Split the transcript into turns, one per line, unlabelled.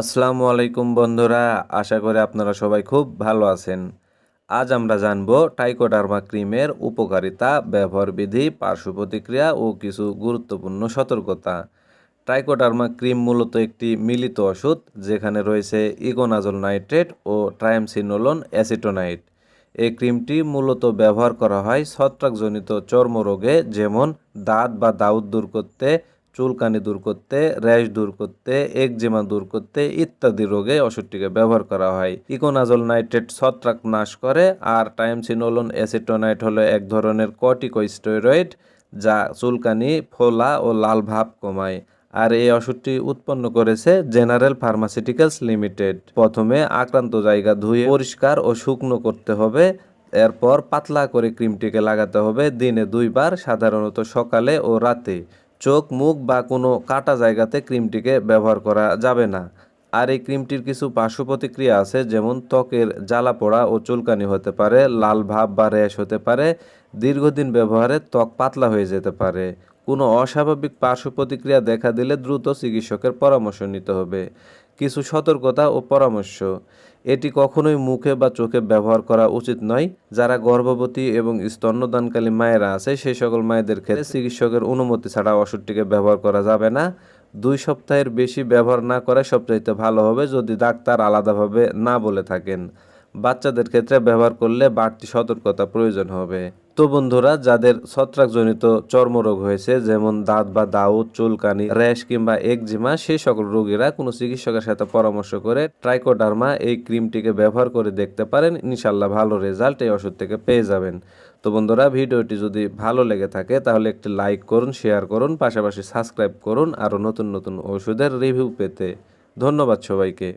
আসসালামু আলাইকুম বন্ধুরা, আশা করি আপনারা সবাই খুব ভালো আছেন। আজ আমরা জানব টাইকোডার্মা ক্রিমের উপকারিতা ব্যবহার বিধি পার্শ্ব প্রতিক্রিয়া ও কিছু গুরুত্বপূর্ণ সতর্কতা। ট্রাইকোডার্মা ক্রিম মূলত একটি মিলিত ওষুধ, যেখানে রয়েছে ইগোনাজল নাইট্রেট ও ট্রায়ামসিনোলন অ্যাসিটোনাইট। এই ক্রিমটি মূলত ব্যবহার করা হয় ছত্রাকজনিত চর্মরোগে, যেমন দাঁত বা দাউদ দূর করতে চুলকানি দূর করতে, র্যাশ দূর করতে, একজিমা দূর করতে ইত্যাদি রোগে ওষুধটিকে ব্যবহার করা হয়। ইকোনাজল নাইট্রেট ছত্রাক নাশ করে আর টাইমসিনোলন অ্যাসিটোনাইট হলো এক ধরনের কর্টিকোস্টেরয়েড যা চুলকানি, ফোলা ও লাল ভাব কমায়। আর এই ওষুধটি উৎপন্ন করেছে জেনারেল ফার্মাসিউটিক্যালস লিমিটেড। প্রথমে আক্রান্ত জায়গা ধুয়ে পরিষ্কার ও শুকনো করতে হবে। এরপর পাতলা করে ক্রিমটিকে লাগাতে হবে। দিনে দুইবার, সাধারণত সকালে ও রাতে। চোখ, মুখ বা কোনো কাটা জায়গাতে ক্রিমটিকে ব্যবহার করা যাবে না। আর এই ক্রিমটির কিছু পার্শ্ব প্রতিক্রিয়া আছে, যেমন ত্বকের জ্বালা পোড়া ও চুলকানি হতে পারে, লাল ভাব বা র্যাশ হতে পারে, দীর্ঘদিন ব্যবহারে ত্বক পাতলা হয়ে যেতে পারে। কোনো অস্বাভাবিক পার্শ্ব প্রতিক্রিয়া দেখা দিলে দ্রুত চিকিৎসকের পরামর্শ নিতে হবে। কিছু সতর্কতা ও পরামর্শ। এটি কখনোই মুখে বা চোখে ব্যবহার করা উচিত নয়। যারা গর্ভবতী এবং স্তন্যদানকালী মায়েরা আছে সেই সকল মায়েদের ক্ষেত্রে চিকিৎসকের অনুমতি ছাড়া ওষুধটিকে ব্যবহার করা যাবে না। দুই সপ্তাহের বেশি ব্যবহার না করে সবচাইতে ভালো হবে যদি ডাক্তার আলাদাভাবে না বলে থাকেন। বাচ্চাদের ক্ষেত্রে ব্যবহার করলে বাড়তি সতর্কতা প্রয়োজন হবে। তো বন্ধুরা, যাদের ছত্রাকজনিত চর্মরোগ হয়েছে, যেমন দাঁত বা দাউদ, চুলকানি, র্যাশ কিংবা একজিমা সেই সকল রোগীরা কোনো চিকিৎসকের সাথে পরামর্শ করে ট্রাইকোডার্মা এই ক্রিমটিকে ব্যবহার করে দেখতে পারেন। ইনশাল্লাহ ভালো রেজাল্ট এই ওষুধ থেকে পেয়ে যাবেন। তো বন্ধুরা, ভিডিওটি যদি ভালো লেগে থাকে, তাহলে একটি লাইক করুন, শেয়ার করুন, পাশাপাশি সাবস্ক্রাইব করুন, আরও নতুন নতুন ওষুধের রিভিউ পেতে। ধন্যবাদ সবাইকে।